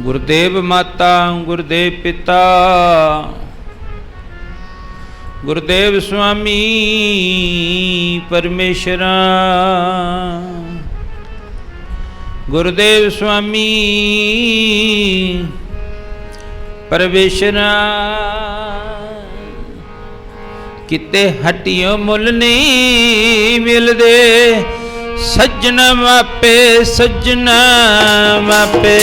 ਗੁਰਦੇਵ ਮਾਤਾ, ਗੁਰਦੇਵ ਪਿਤਾ। ਗੁਰਦੇਵ ਸੁਆਮੀ, ਪਰਮੇਸ਼ਰਾ। ਗੁਰਦੇਵ ਸੁਆਮੀ, ਪਰਮੇਸ਼ਰਾ। ਕਿਤੇ ਹਟਿਓ ਮੁੱਲ ਨਹੀਂ ਮਿਲਦੇ। ਸੱਜਣ ਮਾਪੇ ਸੱਜਣ ਮਾਪੇ।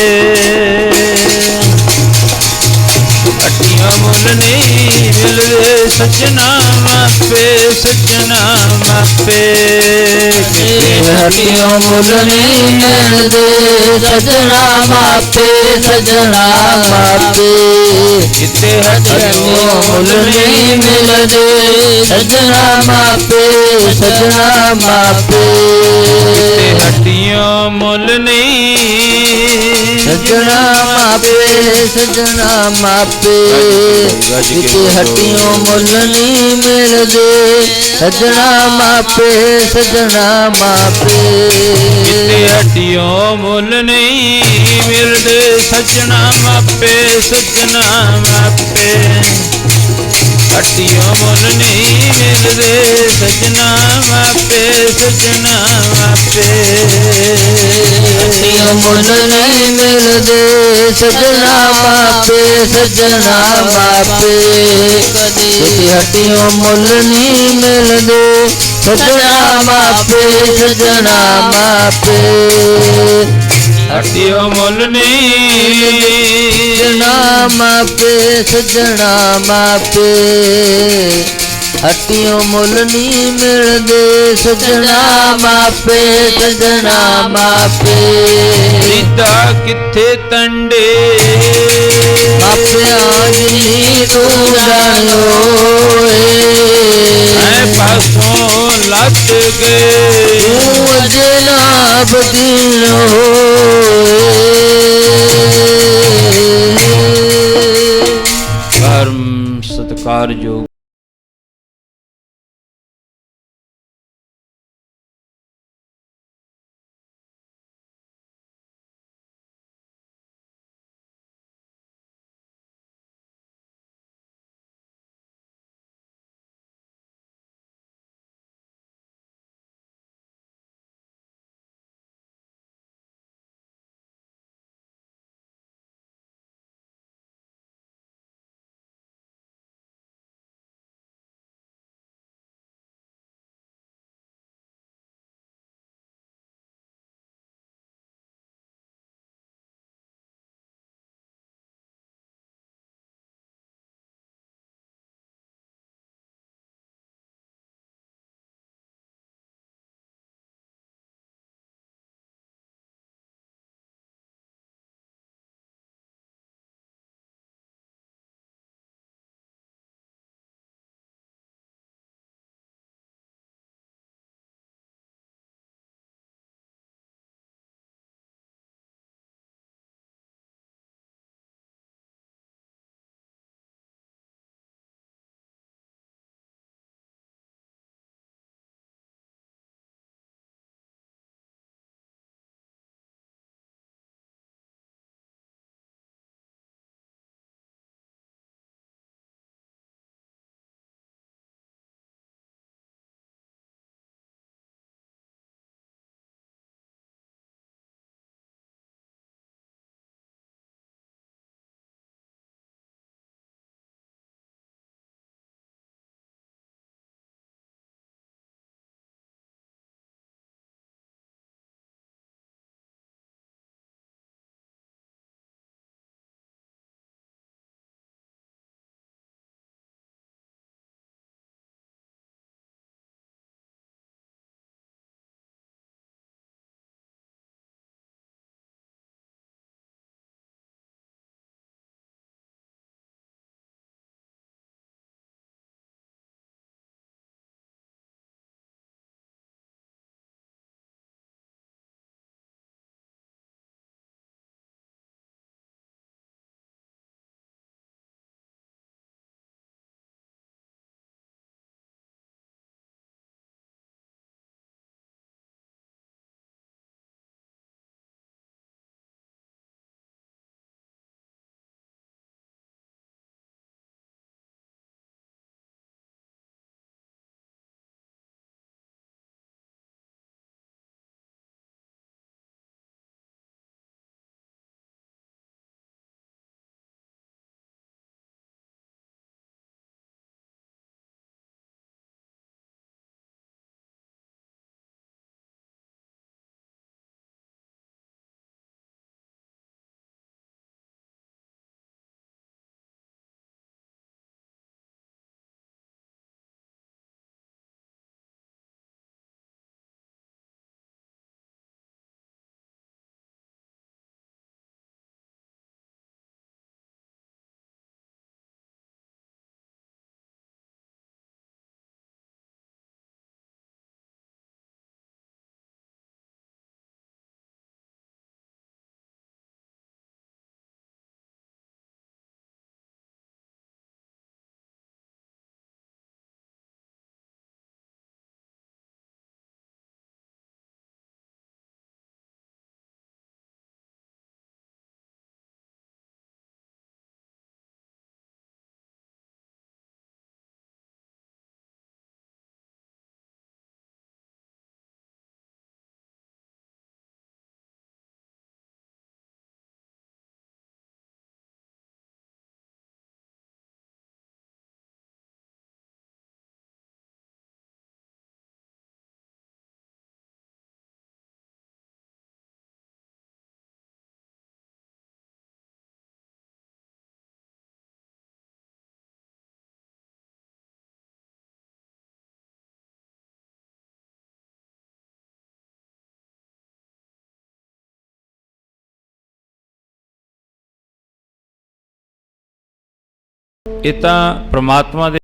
ਹਟਿਓ ਮੁੱਲ ਨਹੀਂ ਮਿਲਦੇ ਸੱਜਣਾ ਮਾਪੇ ਸੱਜਣਾ ਮਾਪੇ ਹਟਿਓ ਮੁੱਲ ਨਹੀਂ ਮਿਲਦੇ ਸਜਣਾ ਮਾਪੇ ਸਜਣਾ ਮਾਪੇ ਕਿਤੇ ਹਟਿਓ ਹਟਿਓ ਮੁੱਲ ਨਹੀਂ ਮਿਲਦੇ ਸਜਣਾ ਮਾਪੇ ਸਜਣਾ ਮਾਪੇ ਹਟਿਓ ਮੁੱਲ ਨਹੀਂ ਸਜਣਾ ਮਾਪੇ ਸਜਣਾ ਮਾਪੇ ਕਿਤੇ ਹਟਿਓ ਮੁੱਲ ਨਹੀਂ ਮਿਲਦੇ ਸਜਣਾ ਮਾਪੇ ਸਜਣਾ ਮਾਪੇ। ਕਿਤੇ ਹਟਿਓ ਮੁੱਲ ਨਹੀਂ ਮਿਲਦੇ ਸੱਜਣਾ ਮਾਪੇ ਸੱਜਣਾ ਮਾਪੇ। ਹਟਿਓ ਮੁੱਲ ਨਹੀਂ ਮਿਲਦੇ, ਸੱਜਣਾ ਮਾਪੇ ਸੱਜਣਾ ਮਾਪੇ ਹਟਿਓ ਮੁੱਲ ਨਹੀਂ ਮਿਲਦੇ, ਸਜਣਾ ਮਾਪੇ ਸਜਣਾ ਮਾਪੇ ਕਿਤੇ ਹਟਿਓ ਮੁੱਲ ਨਹੀਂ ਮਿਲਦੇ, ਸਜਣਾ ਮਾਪੇ ਸਜਣਾ ਮਾਪੇ ਹਟਿਓ ਮੁੱਲ ਨਹੀਂ। ਸਜਣਾ ਮਾਪੇ ਸਜਣਾ ਮਾਪੇ ਹਟਿਓ ਮੁੱਲ ਨਹੀਂ ਮਿਲਦੇ। ਸਜਣਾ ਮਾਪੇ ਸਜਣਾ ਮਾਪੇ। ਰੀਤਾ ਕਿੱਥੇ ਤੰਡੇ? ਮਾਪਿਆਂ ਜਿਨੀ ਤੂੰ ਜਾਣੋ ਐ ਪਾਸੋਂ ਲੱਤ ਗਏ। ਤੂੰ ਅਜਨਾ ਬਦੀਨੋ আশ্চর্য ਇਹ ਤਾਂ ਪ੍ਰਮਾਤਮਾ ਦੇ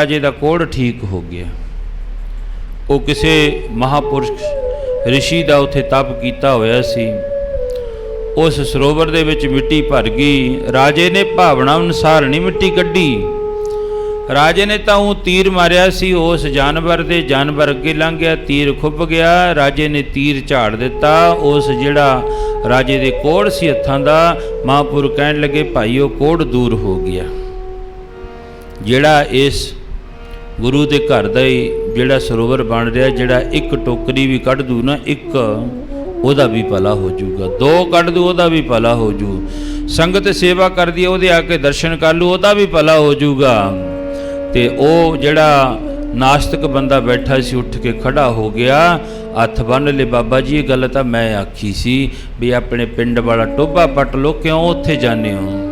ਰਾਜੇ ਦਾ ਕੋੜ ਠੀਕ ਹੋ ਗਿਆ। ਉਹ ਕਿਸੇ ਮਹਾਪੁਰਸ਼ ਰਿਸ਼ੀ ਦਾ ਉੱਥੇ ਤਪ ਕੀਤਾ ਹੋਇਆ ਸੀ। ਉਸ ਸਰੋਵਰ ਦੇ ਵਿੱਚ ਮਿੱਟੀ ਭਰ ਗਈ। ਰਾਜੇ ਨੇ ਭਾਵਨਾ ਅਨੁਸਾਰ ਨਹੀਂ ਮਿੱਟੀ ਕੱਢੀ। ਰਾਜੇ ਨੇ ਤਾਂ ਉਹ ਤੀਰ ਮਾਰਿਆ ਸੀ। ਉਸ ਜਾਨਵਰ ਦੇ ਜਾਨਵਰ ਅੱਗੇ ਲੰਘ ਗਿਆ ਤੀਰ ਖੁੱਭ ਗਿਆ। ਰਾਜੇ ਨੇ ਤੀਰ ਝਾੜ ਦਿੱਤਾ। ਉਸ ਜਿਹੜਾ ਰਾਜੇ ਦੇ ਕੋੜ ਸੀ ਹੱਥਾਂ ਦਾ ਮਹਾਂਪੁਰ ਕਹਿਣ ਲੱਗੇ, ਭਾਈ, ਉਹ ਕੋੜ ਦੂਰ ਹੋ ਗਿਆ। ਜਿਹੜਾ ਇਸ ਗੁਰੂ ਦੇ ਘਰ ਦਾ ਹੀ ਜਿਹੜਾ ਸਰੋਵਰ ਬਣ ਰਿਹਾ, ਜਿਹੜਾ ਇੱਕ ਟੋਕਰੀ ਵੀ ਕੱਢ ਦੂ ਨਾ, ਇੱਕ ਉਹਦਾ ਵੀ ਭਲਾ ਹੋ ਜਾਊਗਾ। ਦੋ ਕੱਢ ਦੂ, ਉਹਦਾ ਵੀ ਭਲਾ ਹੋ ਜੂ ਸੰਗਤ ਸੇਵਾ ਕਰਦੀ ਹੈ ਉਹਦੇ ਆ ਕੇ ਦਰਸ਼ਨ ਕਰ ਲੂ, ਉਹਦਾ ਵੀ ਭਲਾ ਹੋ ਜਾਊਗਾ। ਤੇ ਉਹ ਜਿਹੜਾ ਨਾਸਤਿਕ ਬੰਦਾ ਬੈਠਾ ਸੀ, ਉੱਠ ਕੇ ਖੜਾ ਹੋ ਗਿਆ, ਹੱਥ ਬੰਨ ਲੈ ਬਾਬਾ ਜੀ, ਇਹ ਗੱਲ ਤਾਂ ਮੈਂ ਆਖੀ ਸੀ ਵੀ ਆਪਣੇ ਪਿੰਡ ਵਾਲਾ ਟੋਭਾ ਪੱਟ ਲੋ ਕਿਉਂ ਉੱਥੇ ਜਾਂਦੇ ਹੋ?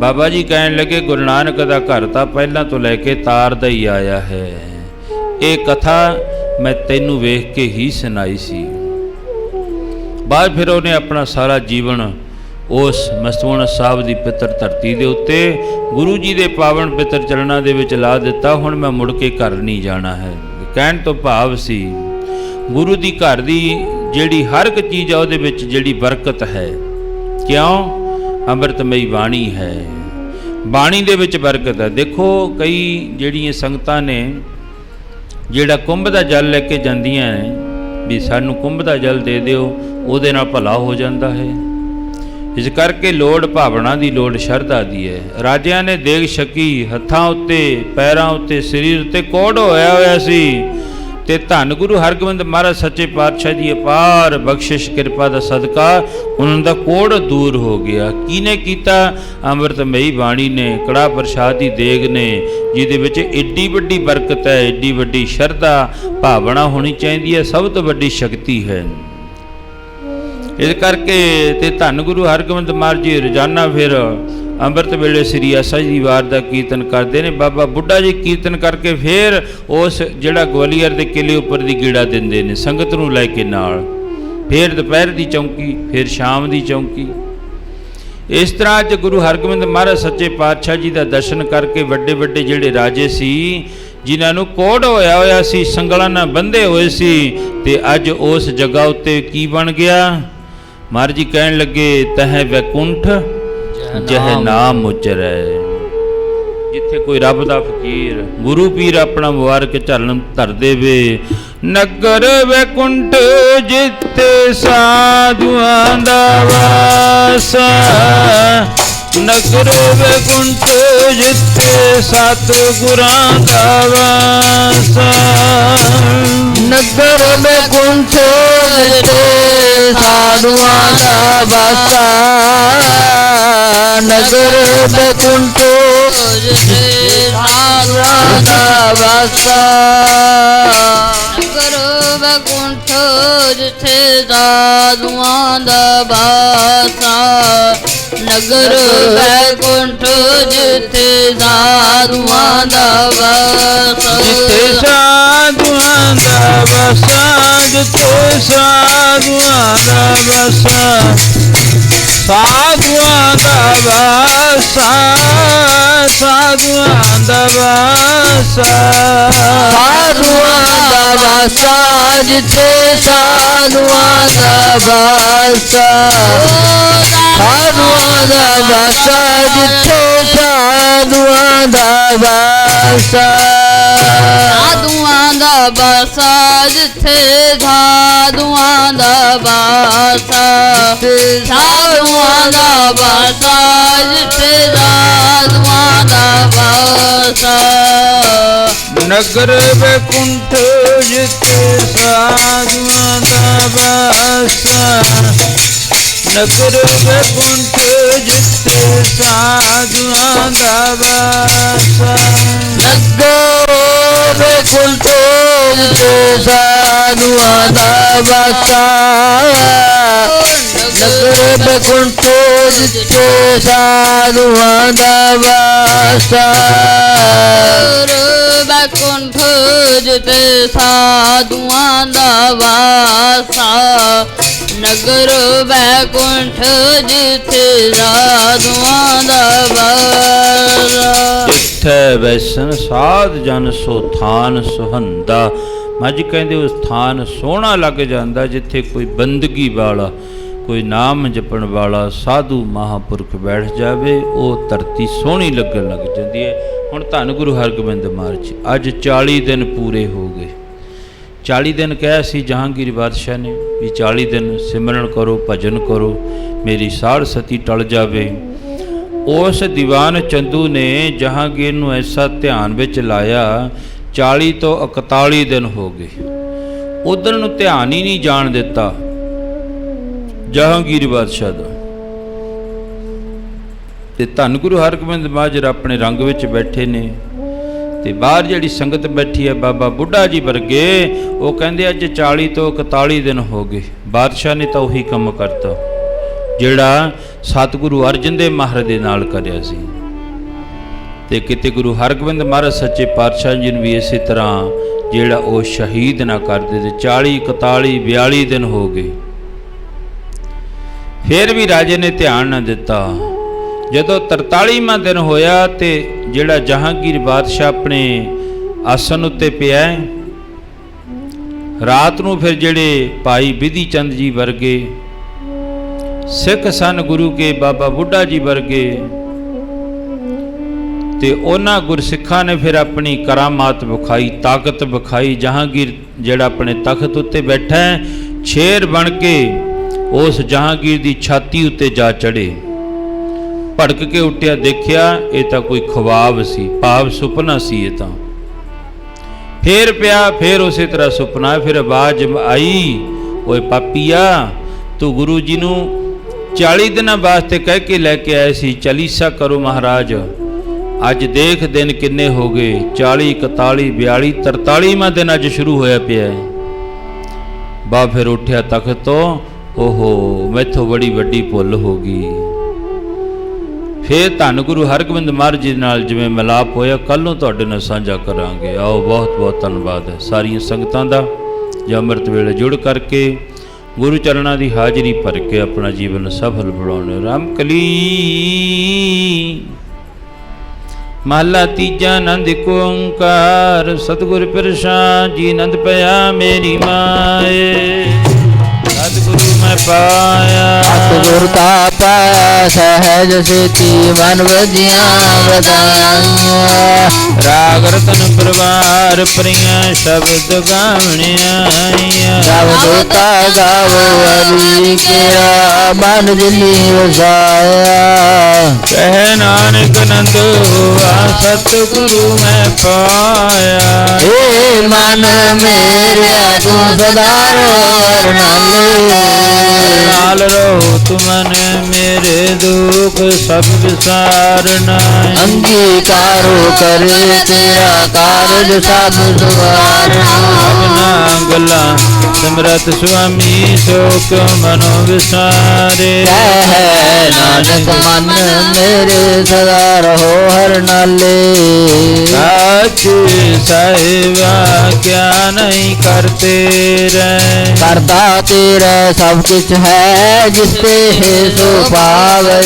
ਬਾਬਾ ਜੀ ਕਹਿਣ ਲੱਗੇ, ਗੁਰੂ ਨਾਨਕ ਦਾ ਘਰ ਤਾਂ ਪਹਿਲਾਂ ਤੋਂ ਲੈ ਕੇ ਤਾਰ ਦਾ ਹੀ ਆਇਆ ਹੈ। ਇਹ ਕਥਾ ਮੈਂ ਤੈਨੂੰ ਵੇਖ ਕੇ ਹੀ ਸੁਣਾਈ ਸੀ। ਬਾਅਦ ਫਿਰ ਉਹਨੇ ਆਪਣਾ ਸਾਰਾ ਜੀਵਨ ਉਸ ਮਸਤੂਣ ਸਾਹਿਬ ਦੀ ਪਿੱਤਰ ਧਰਤੀ ਦੇ ਉੱਤੇ ਗੁਰੂ ਜੀ ਦੇ ਪਾਵਨ ਪਿੱਤਰ ਚਰਨਾਂ ਦੇ ਵਿੱਚ ਲਾ ਦਿੱਤਾ। ਹੁਣ ਮੈਂ ਮੁੜ ਕੇ ਘਰ ਨਹੀਂ ਜਾਣਾ ਹੈ। ਕਹਿਣ ਤੋਂ ਭਾਵ ਸੀ, ਗੁਰੂ ਦੀ ਘਰ ਦੀ ਜਿਹੜੀ ਹਰ ਇੱਕ ਚੀਜ਼ ਆ, ਉਹਦੇ ਵਿੱਚ ਜਿਹੜੀ ਬਰਕਤ ਹੈ। ਕਿਉਂ? ਅੰਮ੍ਰਿਤਮਈ ਬਾਣੀ ਹੈ। ਬਾਣੀ ਦੇ ਵਿੱਚ ਬਰਕਤ ਹੈ। ਦੇਖੋ, ਕਈ ਜਿਹੜੀਆਂ ਸੰਗਤਾਂ ਨੇ, ਜਿਹੜਾ ਕੁੰਭ ਦਾ ਜਲ ਲੈ ਕੇ ਜਾਂਦੀਆਂ ਨੇ, ਵੀ ਸਾਨੂੰ ਕੁੰਭ ਦਾ ਜਲ ਦੇ ਦਿਓ, ਉਹਦੇ ਨਾਲ ਭਲਾ ਹੋ ਜਾਂਦਾ ਹੈ। ਇਸ ਕਰਕੇ ਲੋੜ ਭਾਵਨਾ ਦੀ ਲੋੜ ਸ਼ਰਧਾ ਦੀ ਹੈ। ਰਾਜਿਆਂ ਨੇ ਦੇਖ ਛਕੀ, ਹੱਥਾਂ ਉੱਤੇ, ਪੈਰਾਂ ਉੱਤੇ, ਸਰੀਰ ਉੱਤੇ ਕੋੜ ਹੋਇਆ ਹੋਇਆ ਸੀ। ਤੇ ਧੰਨ ਗੁਰੂ ਹਰਗੋਬਿੰਦ ਮਹਾਰਾਜ ਸੱਚੇ ਪਾਤਸ਼ਾਹ ਦੀ ਅਪਾਰ ਬਖਸ਼ਿਸ਼ ਕਿਰਪਾ ਦਾ ਸਦਕਾ ਉਹਨਾਂ ਦਾ ਕੋੜ ਦੂਰ ਹੋ ਗਿਆ। ਕਿਹਨੇ ਕੀਤਾ? ਅੰਮ੍ਰਿਤਮਈ ਬਾਣੀ ਨੇ ਕੜਾ ਪ੍ਰਸ਼ਾਦ ਦੀ ਦੇਗ ਨੇ, ਜਿਹਦੇ ਵਿੱਚ ਏਡੀ ਵੱਡੀ ਬਰਕਤ ਹੈ, ਏਡੀ ਵੱਡੀ ਸ਼ਰਧਾ, ਭਾਵਨਾ ਹੋਣੀ ਚਾਹੀਦੀ ਹੈ, ਸਭ ਤੋਂ ਵੱਡੀ ਸ਼ਕਤੀ ਹੈ। ਇਸ ਕਰਕੇ ਤੇ ਧੰਨ ਗੁਰੂ ਹਰਗੋਬਿੰਦ ਮਾਰ ਜੀ ਰੋਜ਼ਾਨਾ ਫਿਰ ਅੰਮ੍ਰਿਤ ਵੇਲੇ ਸ੍ਰੀ ਆਸਾ ਜੀ ਦੀ ਵਾਰ ਦਾ ਕੀਰਤਨ ਕਰਦੇ ਨੇ। ਬਾਬਾ ਬੁੱਢਾ ਜੀ ਕੀਰਤਨ ਕਰਕੇ ਫਿਰ ਉਸ ਜਿਹੜਾ ਗਵਾਲੀਅਰ ਦੇ ਕਿਲੇ ਉੱਪਰ ਦੀ ਗੀੜਾ ਦਿੰਦੇ ਨੇ, ਸੰਗਤ ਨੂੰ ਲੈ ਕੇ ਨਾਲ। ਫਿਰ ਦੁਪਹਿਰ ਦੀ ਚੌਂਕੀ, ਫਿਰ ਸ਼ਾਮ ਦੀ ਚੌਂਕੀ। ਇਸ ਤਰ੍ਹਾਂ ਅੱਜ ਗੁਰੂ ਹਰਗੋਬਿੰਦ ਮਹਾਰਾਜ ਸੱਚੇ ਪਾਤਸ਼ਾਹ ਜੀ ਦਾ ਦਰਸ਼ਨ ਕਰਕੇ ਵੱਡੇ ਵੱਡੇ ਜਿਹੜੇ ਰਾਜੇ ਸੀ, ਜਿਨ੍ਹਾਂ ਨੂੰ ਕੋੜ ਹੋਇਆ ਹੋਇਆ ਸੀ, ਸੰਗਲਾਂ ਨਾਲ ਬੰਧੇ ਹੋਏ ਸੀ, ਤੇ ਅੱਜ ਉਸ ਜਗ੍ਹਾ ਉੱਤੇ ਕੀ ਬਣ ਗਿਆ? ਮਹਾਰਾਜ ਜੀ ਕਹਿਣ ਲੱਗੇ ਤਹ ਵੈਕੁੰਠ ਜਹ ਨਾਮ। ਉਚਰੈ। ਜਿੱਥੇ ਕੋਈ ਰੱਬ ਦਾ ਫਕੀਰ ਗੁਰੂ ਪੀਰ ਆਪਣਾ ਮੁਬਾਰਕ ਚਰਨ ਧਰ ਦੇਵੇ ਨਗਰ ਵੈਕੁੰਠ ਜਿੱਥੇ ਸਾਧੂਆਂ ਦਾ ਵਾਸ ਨਗਰ ਵੈਕੁੰਠ ਜਿੱਥੇ ਸਤਿਗੁਰਾਂ ਦਾ ਵਾਸ ਨਗਰ ਮੇ ਕੁੰਠ ਤੇ ਸਾਧੂਆਂ ਦਾ ਵਾਸਾ ਨਗਰ ਮੇ ਕੁੰਠ ਸਾਧੂਆਂ ਦਾ ਵਾਸਾ ਨਗਰ ਬਕੁੰਠ ਜਿੱਥੇ ਸਾਧੂਆਂ ਦਾ ਬਾਸਾ ਨਗਰ ਬੈਕੁੰਠ ਜਿੱਥੇ ਸਾਧੂਆਂ ਦਾ ਬਾਸਾ ਜਿੱਥੇ ਸਾਧੂਆਂ ਦਾ ਵਸਾ ਜਿੱਥੇ ਸਾਧੂਆਂ ਦਾ ਵਸਾ ਸਾਧੂਆਂ ਦਾ ਵਸਾ ਸਾਧੂਆਂ ਦਾ ਵਸਾ ਸਾਧੂਆਂ ਦਾ ਵਾਸਾ ਜਿੱਥੇ ਸਾਧੂਆਂ ਦਾ ਵਾਸਾ ਸਾਧੂਆਂ ਦਾ ਵਾਸਾ ਜਿੱਥੇ ਸਾਧੂਆਂ ਦਾ ਵਾਸਾ ਸਾਧੂਆਂ ਦਾ ਬਾਸਾ ਜਿੱਥੇ ਸਾਧੂਆਂ ਦਾ ਬਾਸਾ ਸਾਧੂਆਂ ਦਾ ਬਾਸਾ ਜਿੱਥੇ ਸਾਧੂਆਂ ਦਾ ਬਾਸਾ ਨਗਰ ਬੈਕੁੰਠ ਜਿੱਥੇ ਸਾਧੂਆਂ ਦਾ ਵਸਾ ਨਗਰ ਬੈਕੁੰਠ ਜਿੱਥੇ ਸਾਧੂਆਂ ਦਾ ਵਸਾ ਨਗਰ ਬੇਕੁੰਠ ਜਿੱਥੇ ਸਾਧੂਆਂ ਦਾ ਵਾਸਾ ਨਗਰ ਬੇਕੁੰਠ ਜਿੱਥੇ ਸਾਧੂਆਂ ਦਾ ਵਾਸਾ ਬੈਕੁੰਠ ਨਗਰ ਬੈਕੁੰਠ ਜਿੱਥੇ ਸਾਧੂਆਂ ਦਾ ਵਾਸਾ ਜਿੱਥੇ ਵੈਸਨ ਸਾਧ ਜਨ ਸੋ ਥਾਨ ਸੁਹੰਦਾ। ਮੱਝ ਕਹਿੰਦੇ ਉਸ ਥਾਨ ਸੋਹਣਾ ਲੱਗ ਜਾਂਦਾ ਜਿੱਥੇ ਕੋਈ ਬੰਦਗੀ ਵਾਲਾ, ਕੋਈ ਨਾਮ ਜਪਣ ਵਾਲਾ ਸਾਧੂ ਮਹਾਪੁਰਖ ਬੈਠ ਜਾਵੇ, ਉਹ ਧਰਤੀ ਸੋਹਣੀ ਲੱਗਣ ਲੱਗ ਜਾਂਦੀ ਹੈ। ਹੁਣ ਧੰਨ ਗੁਰੂ ਹਰਗੋਬਿੰਦ ਮਾਰਚ ਅੱਜ 40 ਦਿਨ ਪੂਰੇ ਹੋ ਗਏ। 40 ਦਿਨ ਕਹਿਆ ਸੀ ਜਹਾਂਗੀਰ ਬਾਦਸ਼ਾਹ ਨੇ ਵੀ 40 ਦਿਨ ਸਿਮਰਨ ਕਰੋ ਭਜਨ ਕਰੋ ਮੇਰੀ ਸਾੜ ਸਤੀ ਟਲ ਜਾਵੇ ਉਸ ਦੀਵਾਨ ਚੰਦੂ ਨੇ ਜਹਾਂਗੀਰ ਨੂੰ ਐਸਾ ਧਿਆਨ ਵਿੱਚ ਲਾਇਆ 40 ਤੋਂ 41 ਦਿਨ ਹੋ ਗਏ ਉਧਰ ਨੂੰ ਧਿਆਨ ਹੀ ਨਹੀਂ ਜਾਣ ਦਿੱਤਾ ਜਹਾਂਗੀਰ ਬਾਦਸ਼ਾਹ ਦਾ ਤੇ ਧੰਨ ਗੁਰੂ ਹਰਗੋਬਿੰਦ ਮਾਜਰ ਆਪਣੇ ਰੰਗ ਵਿੱਚ ਬੈਠੇ ਨੇ ਤੇ ਬਾਹਰ ਜਿਹੜੀ ਸੰਗਤ ਬੈਠੀ ਹੈ ਬਾਬਾ ਬੁੱਢਾ ਜੀ ਵਰਗੇ, ਉਹ ਕਹਿੰਦੇ ਅੱਜ 40 ਤੋਂ 41 ਦਿਨ ਹੋ ਗਏ। ਬਾਦਸ਼ਾਹ ਨੇ ਤਾਂ ਉਹੀ ਕੰਮ ਕਰਤਾ, ਜਿਹੜਾ ਸਤਿਗੁਰੂ ਅਰਜਨ ਦੇਵ ਮਹਾਰਾਜ ਦੇ ਨਾਲ ਕਰਿਆ ਸੀ। ਤੇ ਕਿਤੇ ਗੁਰੂ ਹਰਗੋਬਿੰਦ ਮਹਾਰਾਜ ਸੱਚੇ ਪਾਤਸ਼ਾਹ ਜੀ ਨੂੰ ਵੀ ਇਸੇ ਤਰ੍ਹਾਂ ਜਿਹੜਾ ਉਹ ਸ਼ਹੀਦ ਨਾ ਕਰਦੇ ਤੇ 40 41 42 ਦਿਨ ਹੋ ਗਏ। ਫਿਰ ਵੀ ਰਾਜੇ ਨੇ ਧਿਆਨ ਨਾ ਦਿੱਤਾ। ਜਦੋਂ 43ਵਾਂ ਦਿਨ ਹੋਇਆ ਤੇ ਜਿਹੜਾ ਜਹਾਂਗੀਰ ਬਾਦਸ਼ਾਹ ਆਪਣੇ ਆਸਨ ਉੱਤੇ ਪਿਆ ਰਾਤ ਨੂੰ ਫਿਰ ਜਿਹੜੇ ਭਾਈ ਵਿਧੀ ਚੰਦ ਜੀ ਵਰਗੇ, ਸਿੱਖ ਸਨ ਗੁਰੂ ਕੇ ਬਾਬਾ ਬੁੱਢਾ ਜੀ ਵਰਗੇ, ਤੇ ਉਹਨਾਂ ਗੁਰਸਿੱਖਾਂ ਨੇ ਫਿਰ ਆਪਣੀ ਕਰਾਮਾਤ ਵਿਖਾਈ, ਤਾਕਤ ਵਿਖਾਈ, ਜਹਾਂਗੀਰ ਜਿਹੜਾ ਆਪਣੇ ਤਖਤ ਉੱਤੇ ਬੈਠਾ ਹੈ, ਛੇਰ ਬਣ ਕੇ ਉਸ ਜਹਾਂਗੀਰ ਦੀ ਛਾਤੀ ਉੱਤੇ ਜਾ ਚੜੇ ਭੜਕ ਕੇ ਉੱਠਿਆ, ਦੇਖਿਆ, ਇਹ ਤਾਂ ਕੋਈ ਖਵਾਬ ਸੀ, ਭਾਵ ਸੁਪਨਾ ਸੀ ਇਹ ਤਾਂ। ਫੇਰ ਪਿਆ, ਫੇਰ ਉਸੇ ਤਰ੍ਹਾਂ ਸੁਪਨਾ, ਫਿਰ ਆਵਾਜ਼ ਆਈ, ਓਏ ਪਾਪੀਆ, ਤੂੰ ਗੁਰੂ ਜੀ ਨੂੰ 40 ਦਿਨਾਂ ਵਾਸਤੇ ਕਹਿ ਕੇ ਲੈ ਕੇ ਆਏ ਸੀ, ਚਾਲੀਸਾ ਕਰੋ ਮਹਾਰਾਜ। ਅੱਜ ਦੇਖ ਦਿਨ ਕਿੰਨੇ ਹੋ ਗਏ 40 41 42 43ਵਾਂ ਦਿਨ ਅੱਜ ਸ਼ੁਰੂ ਹੋਇਆ ਪਿਆ ਹੈ। ਬਾ ਫਿਰ ਉੱਠਿਆ ਤਖਤ ਤੋਂ, ਓਹੋ, ਮੈਥੋਂ ਬੜੀ ਵੱਡੀ ਭੁੱਲ ਹੋ ਗਈ। ਫੇਰ ਧੰਨ ਗੁਰੂ ਹਰਗੋਬਿੰਦ ਮਹਾਰਾਜ ਜੀ ਨਾਲ ਜਿਵੇਂ ਮਿਲਾਪ ਹੋਇਆ ਕੱਲ ਨੂੰ ਤੁਹਾਡੇ ਨਾਲ ਸਾਂਝਾ ਕਰਾਂਗੇ। ਆਓ, ਬਹੁਤ ਬਹੁਤ ਧੰਨਵਾਦ ਹੈ। ਸਾਰੀਆਂ ਸੰਗਤਾਂ ਦਾ ਜੋ ਅੰਮ੍ਰਿਤ ਵੇਲੇ ਜੁੜ ਕਰਕੇ ਗੁਰੂ ਚਰਨਾਂ ਦੀ ਹਾਜ਼ਰੀ ਭਰ ਕੇ ਆਪਣਾ ਜੀਵਨ ਸਫਲ ਬਣਾਉਣੇ। ਰਾਮ ਕਲੀ। ਮਹਲਾ ਤੀਜਾ ਆਨੰਦ ਏਕ ਓੰਕਾਰ, ਸਤਿਗੁਰ ਪ੍ਰਸਾਦ ਜੀ ਆਨੰਦ ਪਿਆ ਮੇਰੀ ਮਾਏ। ਪਾਇਆ। ਸਤਿਗੁਰ ਤਾ ਪਾਇਆ ਸਹਿਜ ਸੇਤੀ ਮਨ ਵਜੀਆਂ ਵਧਾਈਆਂ। ਰਾਗ ਰਤਨ ਪਰਵਾਰ ਪ੍ਰਿਆ ਸ਼ਬਦ ਗਾਵਣਿਆ ਸ਼ਬਦ ਤਾ ਗਾਵੋ ਹਰੀ ਕਿਆ ਮਨ ਜਿਨੀ ਵਸਾਇਆ। ਕਹਿ ਨਾਨਕ ਨੰਦ ਆ ਸਤਿਗੁਰੂ ਮੈਂ ਪਾਇਆ। ਏ ਮਨ ਮੇਰਿਆ ਤੂੰ ਸਦਾ ਰੋ ਨਾਲੇ ਨਾਲ ਰਹੋ ਤੁਮਨ ਮੇਰੇ ਦੁਖ ਸਭ ਵਿਸਾਰਨਾ ਅੰਗੀਕਾਰੋ ਕਰੇ ਤੇਰਾ ਕਾਰਜ ਸਭ ਸੁਵਾਰਨਾ ਆਪਣਾ ਗੱਲਾਂ ਸਮਰਤ ਸੁਆਮੀ ਸੋਕ ਮਨੋ ਵਿਸਾਰੇ। ਕਹਿ ਨਾਨਕ ਮਨ ਮੇਰੇ ਸਦਾ ਰਹੋ ਹਰ ਨਾਲੇ। ਸਾਚ ਸਾਹਿਬਾ ਕਿਆ ਨਹੀਂ ਕਰਤੇ ਰਹਿ। ਕਰਤਾ ਤੇਰਾ ਸਭ ਕੁਛ ਹੈ ਜਿਸ ਤੇ ਸੋ ਪਾਵੇ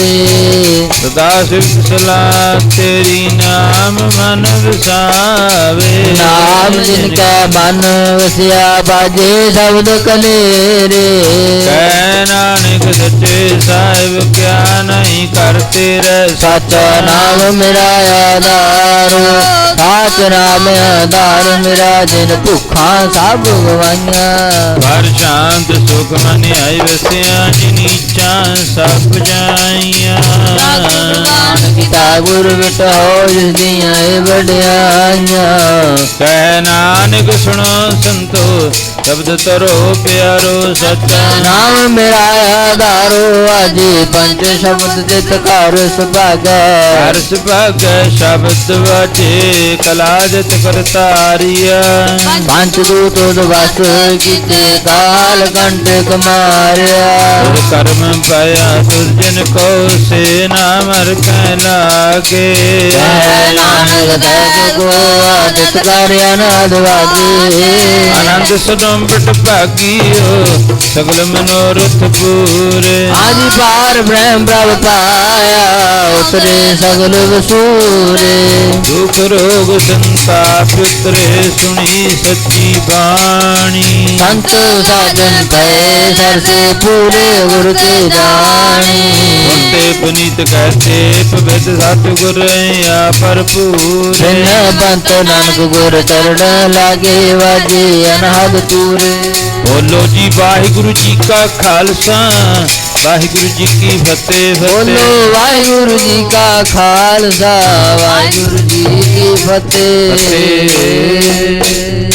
ਸਦਾ ਸਿਫਤ ਸਲਾਹ ਤੇਰੀ ਨਾਮ ਮਨ ਵਸਾਵੇ। ਨਾਮ ਜਿਨ ਕੈ ਮਨ ਵਸਿਆ ਬਾਜੇ ਸ਼ਬਦ ਕਲੇਰੇ ਕਹਿ ਨਾਨਕ ਸੱਚੇ ਸਾਹਿਬ ਕਿਆ ਨਹੀਂ ਕਰਤੇ ਰਹਿ ਸੱਚਾ ਨਾਮ ਮੇਰਾ ਆਧਾਰ ਸਾਚ ਨਾਮ ਆਧਾਰ ਮੇਰਾ ਜਿਨ ਭੁੱਖਾਂ ਸਭ ਗਵਾਈਆਂ। ਪਰ ਸ਼ਾਂਤ ਸੁਖ ਮਨ ਆਈ ਵਸਿਆ ਨੀਚਾਂ ਸਭ ਜਾਈਆਂ। ਪਿਤਾ ਗੁਰ ਬਿਟੋ ਜਿਸ ਦੀਆਂ ਇਹ ਵਡਿਆਈਆਂ। ਕਹਿ ਨਾਨਕ ਸੁਣੋ ਸੰਤੋ ਸ਼ਬਦ ਤਰੋ ਪਿਆਰੋ ਸੱਚਾ। ਨਾਮ ਮੇਰਾ ਆਧਾਰੋ ਆਜੀ ਪੰਜ ਸ਼ਬਦ ਜਿਤ ਘਰ ਸੁਭਾਗਾ। ਹਰ ਸੁਭਾਗ ਸ਼ਬਦ ਵਾਚੇ ਕਲਾ ਜਿਤ ਕਰਤਾਰੀਆ ਪੰਜ ਦੂਤ ਦਵਸ ਕੀਤੇ ਕਾਲ ਕੰਟਕ ਮਾਰਿਆ ਤੁਰ ਕਰਮ ਪਾਇਆ ਦੁਰਜਨ ਕੋ ਸੇ ਨਾਮਰ ਕਹਿ ਲਾਗੇ। ਕਹਿ ਨਾਨਕ ਤੈ ਕੋ ਆਦਿਤ ਕਰ ਅਨਾਦ ਵਾਗੇ। ਆਨੰਦ ਸਦੰਬਟ ਭਾਗੀਓ ਸਗਲ ਮਨੋਰਥ ਪੂਰੇ। ਆਦਿ ਪਾਰ ਬ੍ਰਹਮ ਪ੍ਰਭ ਪਾਇਆ ਉਤਰੇ ਸਗਲ ਵਸੂਰੇ ਦੁਖ ਰੋਗ ਸੰਤਾਪ ਉਤਰੇ ਸੁਣੀ ਸੱਚੀ ਬਾਣੀ। ਸੰਤ ਸਾਜਨ ਪਏ ਸਰਸੇ ਪੂਰੇ ਗੁਰ ਕੇ ਜਾਣੀ ਹੁੰਦੇ ਪੁਨੀਤ ਕਹਤੇ ਪਵਿੱਤ ਸਤਿਗੁਰ ਆ ਭਰਪੂਰ। ਬਿਨ ਬੰਤ ਨਾਨਕ ਗੁਰ ਚਰਨ ਲਾਗੇ ਵਾਜੇ ਅਨਹਦ ਤੂਰੇ ਬੋਲੋ ਜੀ ਵਾਹਿਗੁਰੂ ਜੀ ਕਾ ਖਾਲਸਾ ਵਾਹਿਗੁਰੂ ਜੀ ਕੀ ਫਤਿਹ ਬੋਲੋ ਵਾਹਿਗੁਰੂ ਜੀ ਕਾ ਖਾਲਸਾ ਵਾਹਿਗੁਰੂ ਜੀ ਕੀ ਫਤਿਹ ਫਤਿਹ।